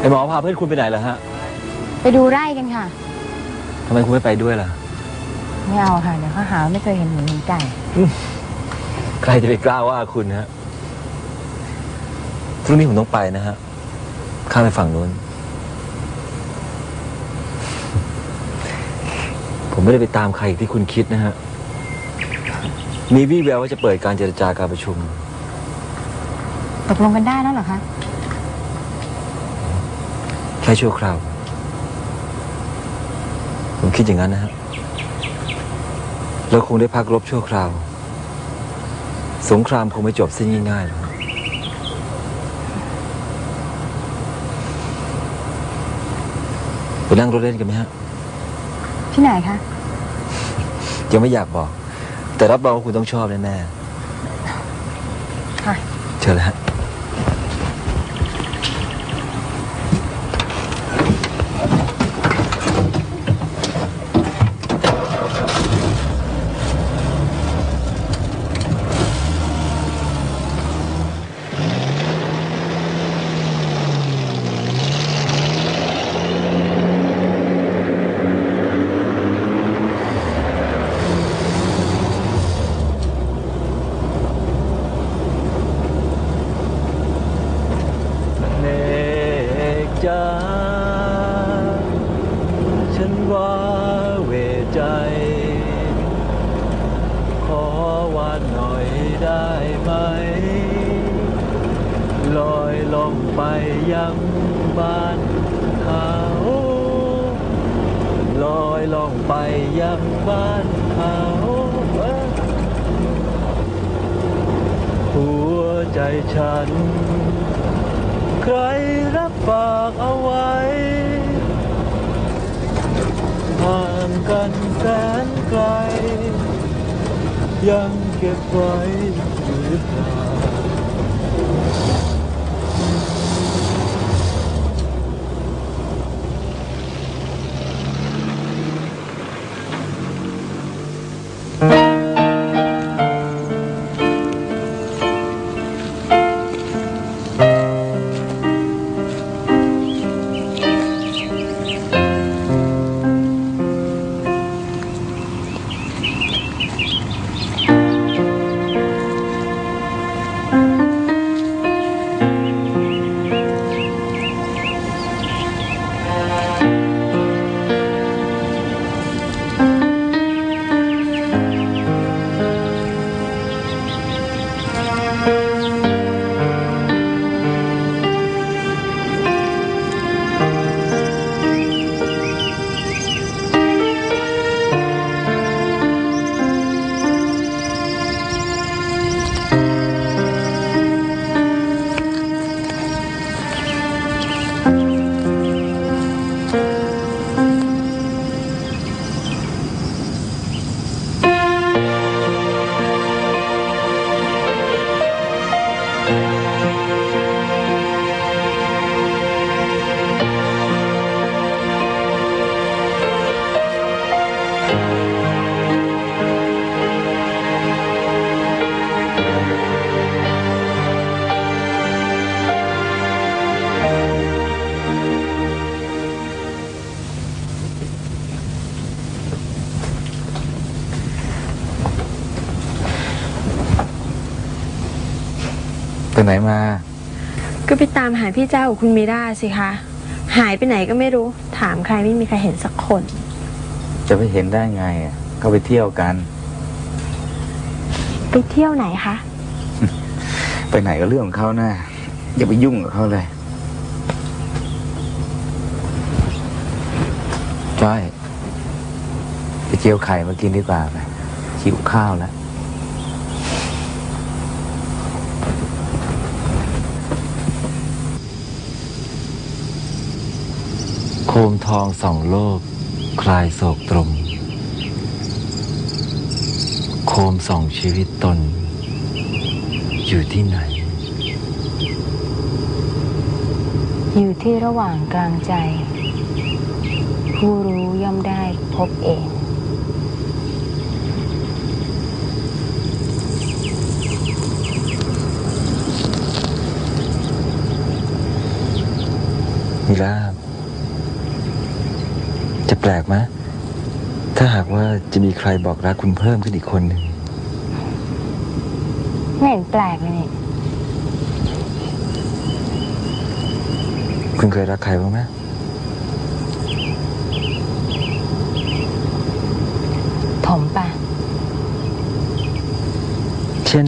ไอหมอพาเพื่อนคุณไปไหนเหรอฮะไปดูไร่กันค่ะ ทำไมคุณไม่ไปด้วยล่ะ ไม่เอาค่ะ เดี๋ยวเขาหาว่าไม่เคยเห็นหมูเห็นไก่ ใครจะไปกล้าว่าคุณฮะพรุ่งนี้ผมต้องไปนะฮะ ข้ามไปฝั่งนู้น ผมไม่ได้ไปตามใครอย่างที่คุณคิดนะฮะ มีวี่แววว่าจะเปิดการเจรจาการประชุม ตกลงกันได้แล้วเหรอคะแค่ชั่วคราว ผมคิดอย่างนั้นนะฮะเราคงได้พักรบชั่วคราว สงครามคงไม่จบสิ้นง่ายๆหรอกฮะไปนั่งรถเล่นกันไหมฮะ ที่ไหนคะ ยังไม่อยากบอก แต่รับรองว่าคุณต้องชอบแน่ค่ะ ๆเชิญเลยฮะ เนกจ้าฉันว่าเว ใจ ขอวานหน่อยได้ไหม ลอยลงไปยังบ้านเขาลอยลงไปยังบ้านเขาหัวใจฉัน ใครรับฝากเอาไว้ ห่างกันแสนไกล ยังเก็บไว้หรือเปล่า ไปไหนมา ก็ไปตามหาพี่เจ้ากับคุณมีราสิคะ หายไปไหนก็ไม่รู้ ถามใครไม่มีใครเห็นสักคน จะไปเห็นได้ไงอะก็ไปเที่ยวกัน ไปเที่ยวไหนคะ ไปไหนก็เรื่องของเขานะอย่าไปยุ่งกับเขาเลยจ้อย ไปเจียวไข่มากินดีกว่าไปหิวข้าวแล้ว มทองส่องโลก คลายโศกตรม โคมส่องชีวิตตน อยู่ที่ไหน อยู่ที่ระหว่างกลางใจ ผู้รู้ย่อมได้พบเองมิล่า จะแปลกไหมถ้าหากว่าจะมีใครบอกรักคุณเพิ่มขึ้นอีกคนหนึ่งไม่เห็นแปลกเลยนี่คุณเคยรักใครบ้างไหมผมปะเช่น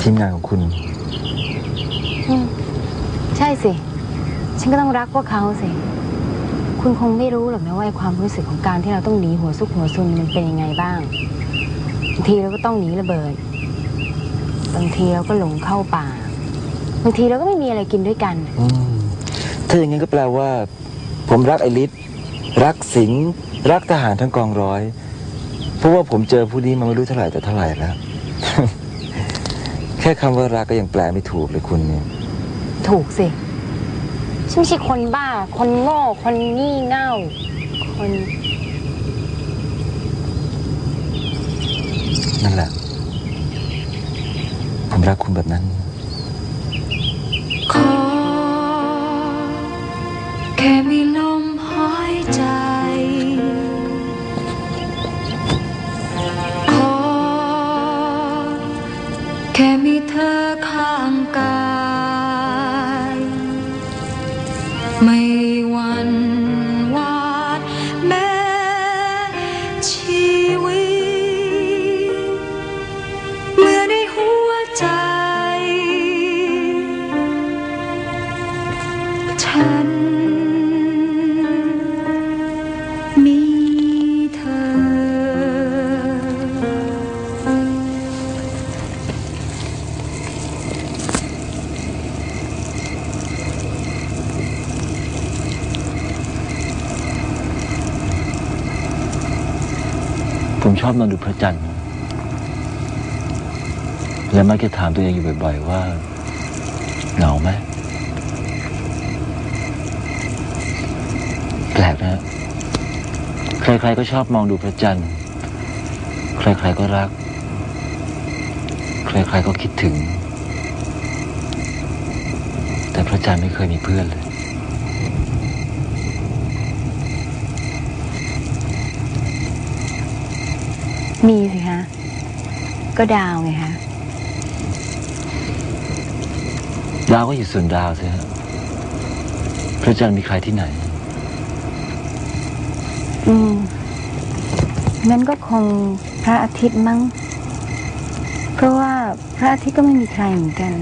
ทีมงานของคุณ อืมใช่สิ ฉันก็ต้องรักพวกเขาสิ คุณคงไม่รู้หรอกนะว่าไอ้ความรู้สึกของการที่เราต้องหนีหัวซุกหัวซุนมันเป็นยังไงบ้างบางทีเราก็ต้องหนีระเบิด บางทีเราก็หลงเข้าป่า บางทีเราก็ไม่มีอะไรกินด้วยกัน อืมถ้าอย่างนั้นก็แปลว่า ผมรักไอริสรักสิงห์รักทหารทั้งกองร้อย เพราะว่าผมเจอผู้นี้มาไม่รู้เท่าไหร่แต่เท่าไหร่แล้ว แค่คำว่ารักก็ยังแปลไม่ถูกเลยคุณเนี่ย ถูกสิ ฉันไม่ใช่คนบ้า คนโง่ คนงี่เง่า คน นั่นแหละ ผมรักคุณแบบนั้น ขอแค่มีลม ผมชอบนอนดูพระจันทร์ และมักจะถามตัวเองอยู่บ่อย ๆ ว่าเหงาไหมแปลกนะใครๆก็ชอบมองดูพระจันทร์ ใครๆก็รัก ใครๆก็คิดถึง แต่พระจันทร์ไม่เคยมีเพื่อนเลย มีสิคะก็ดาวไงคะดาวก็อยู่ส่วนดาวสิฮะพระจันทร์มีใครที่ไหน อืมงั้นก็คงพระอาทิตย์มั้ง เพราะว่าพระอาทิตย์ก็ไม่มีใครเหมือนกัน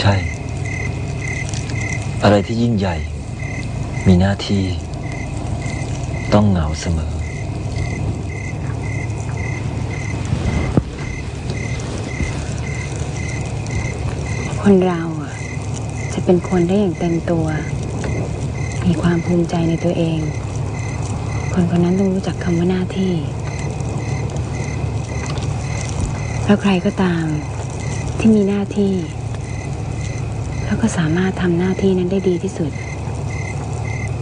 ใช่ อะไรที่ยิ่งใหญ่ มีหน้าที่ ต้องเหงาเสมอ คนเราอะ จะเป็นคนได้อย่างเต็มตัว มีความภูมิใจในตัวเอง คนคนนั้นต้องรู้จักคำว่าหน้าที่ แล้วใครก็ตามที่มีหน้าที่ แล้วก็สามารถทำหน้าที่นั้นได้ดีที่สุด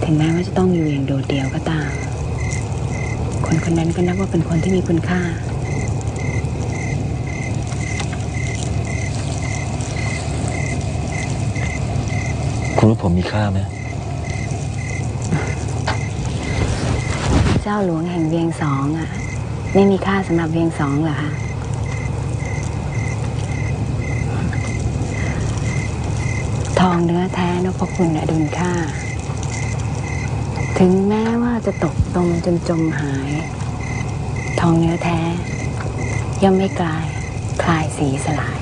ถึงแม้ว่าจะต้องอยู่อย่างโดดเดี่ยวก็ตาม คนคนนั้นก็นับว่าเป็นคนที่มีคุณค่า คุณรู้ผมมีค่าไหมเจ้าหลวงแห่งเวียงสองอะ ไม่มีค่าสำหรับเวียงสองเหรอคะ ทองเนื้อแท้นพคุณอดุลค่า ถึงแม้ว่าจะตกตมจนจมหาย ทองเนื้อแท้ ย่อมไม่กลาย คลายสีสลาย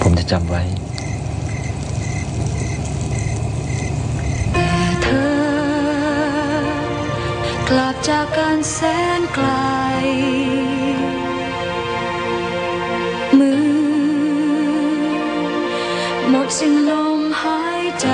ผมจะจำไว้แต่เธอกลับจากการแสนไกลมือ หมดสิ้นลมหายใจ